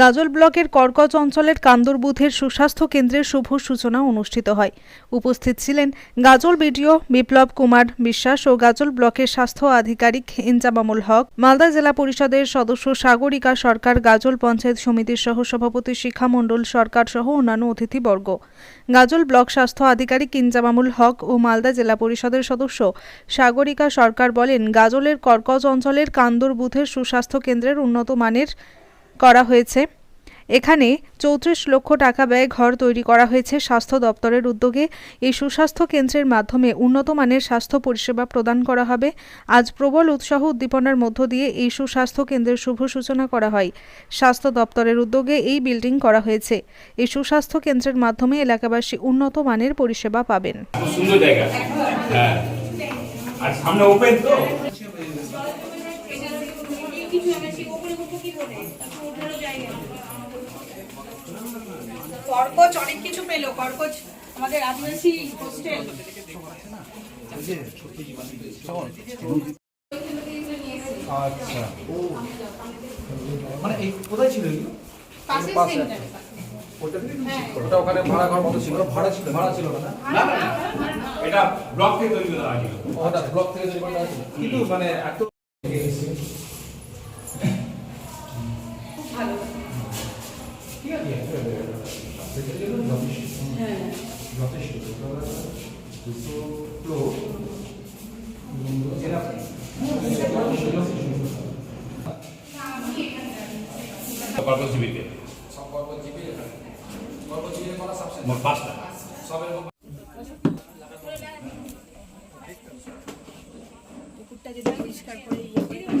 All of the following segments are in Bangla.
গাজল ব্লকের কর্কচ অঞ্চলের কান্দর বুথের সুস্বাস্থ্য কেন্দ্রের শুভ সূচনা অনুষ্ঠিত হয়। উপস্থিত ছিলেন গাজল বিডিও বিপ্লব কুমার বিশ্বাস ও গাজল ব্লকের স্বাস্থ্য আধিকারিক ইনজামামুল হক। মালদা জেলা পরিষদের সদস্য সাগরিকা সরকার, গাজল পঞ্চায়েত সমিতির সহ সভাপতি শিক্ষা মণ্ডল সরকার সহ অন্যান্য অতিথিবর্গ। গাজল ব্লক স্বাস্থ্য আধিকারিক ইনজামামুল হক ও মালদা জেলা পরিষদের সদস্য সাগরিকা সরকার বলেন, গাজলের কর্কজ অঞ্চলের কান্দর বুথের সুস্বাস্থ্য কেন্দ্রের উন্নত মানের করা হয়েছে। এখানে চৌত্রিশ লক্ষ টাকা ব্যয় ঘর তৈরি করা হয়েছে স্বাস্থ্য দপ্তরের উদ্যোগে। এই সুস্বাস্থ্য কেন্দ্রের মাধ্যমে উন্নত মানের স্বাস্থ্য পরিষেবা প্রদান করা হবে। আজ প্রবল উৎসাহ উদ্দীপনার মধ্য দিয়ে এই সুস্বাস্থ্য কেন্দ্রের শুভ সূচনা করা হয়। স্বাস্থ্য দপ্তরের উদ্যোগে এই বিল্ডিং করা হয়েছে। এই সুস্বাস্থ্য কেন্দ্রের মাধ্যমে এলাকাবাসী উন্নত মানের পরিষেবা পাবেন। কর্কচ অনেক কিছু পেল। কর্কচ আমাদের আদিবাসী হোস্টেল আচ্ছা। ও মানে এই কোথায় ছিল সেন্টার ওটা ওখানে ভাড়া ঘর মতো ছিল। ভাড়া ছিল ভাড়া ছিল না? না না এটা ব্লক থেকে তৈরি করা হয়েছিল। ওটা ব্লক থেকে তৈরি করা কিন্তু মানে এত ঠিক আছে সেটার জন্য যথেষ্ট যথেষ্ট দুটো ফ্লোর কর্মজীবীতে মোট পাঁচটা। পুকুরটা যদি পরিষ্কার করে ইয়ে করে আমি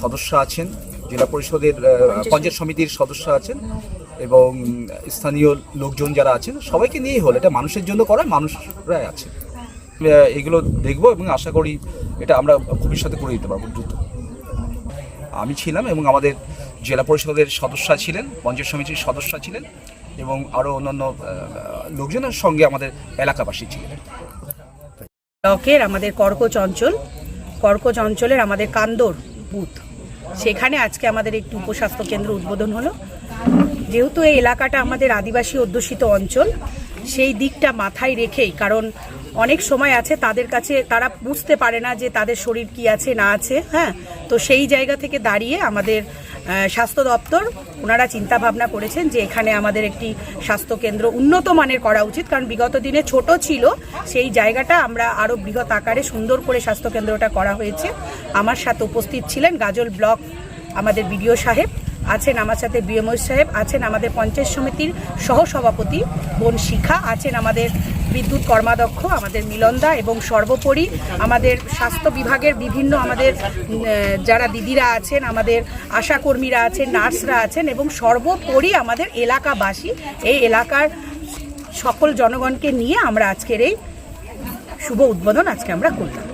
সদস্য আছেন জেলা পরিষদের পঞ্চায়েত সমিতির সদস্য আছেন এবং স্থানীয় লোকজন যারা আছেন সবাইকে নিয়েই হলো। এটা মানুষের জন্য করা মানুষরাই আছে। এগুলো দেখব এবং আশা করি এটা আমরা ভবিষ্যতে করে দিতে পারব দ্রুত। আমি ছিলাম এবং আমাদের জেলা পরিষদের সদস্য ছিলেন পঞ্চায়েত সমিতির সদস্য ছিলেন এবং আরও অন্যান্য লোকজনের সঙ্গে আমাদের এলাকাবাসী ছিলেন। ব্লকের আমাদের কর্কচ অঞ্চল কর্কচ অঞ্চলের আমাদের কান্দর। বুথ। সেখানে আজকে আমাদের একটি উপস্বাস্থ্য কেন্দ্র উদ্বোধন হলো। যেহেতু এই এলাকাটা আমাদের আদিবাসী অধ্যুষিত অঞ্চল, সেই দিকটা মাথায় রেখেই, কারণ অনেক সময় আছে তাদের কাছে, তারা বুঝতে পারে না যে তাদের শরীর কি আছে, না আছে হ্যাঁ? তো সেই জায়গা থেকে দাঁড়িয়ে আমাদের স্বাস্থ্য দপ্তর, ওনারা চিন্তা ভাবনা করেছেন যে এখানে আমাদের একটি স্বাস্থ্য কেন্দ্র উন্নত মানের করা উচিত। কারণ বিগত দিনে ছোট ছিল, সেই জায়গাটা আমরা আরও বৃহৎ আকারে সুন্দর করে স্বাস্থ্য কেন্দ্রটা করা হয়েছে। আমার সাথে উপস্থিত ছিলেন গাজল ব্লক আমাদের বিডিও সাহেব। আছেন আমার সাথে বিএমও সাহেব, আছেন আমাদের পঞ্চায়েত সমিতির সহসভাপতি বোন শিখা, আছেন আমাদের বিদ্যুৎ কর্মাধ্যক্ষ আমাদের মিলনদা এবং সর্বোপরি আমাদের স্বাস্থ্য বিভাগের বিভিন্ন আমাদের যারা দিদিরা আছেন, আমাদের আশাকর্মীরা আছেন, নার্সরা আছেন এবং সর্বোপরি আমাদের এলাকাবাসী। এই এলাকার সকল জনগণকে নিয়ে আমরা আজকের এই শুভ উদ্বোধন আজকে আমরা করলাম।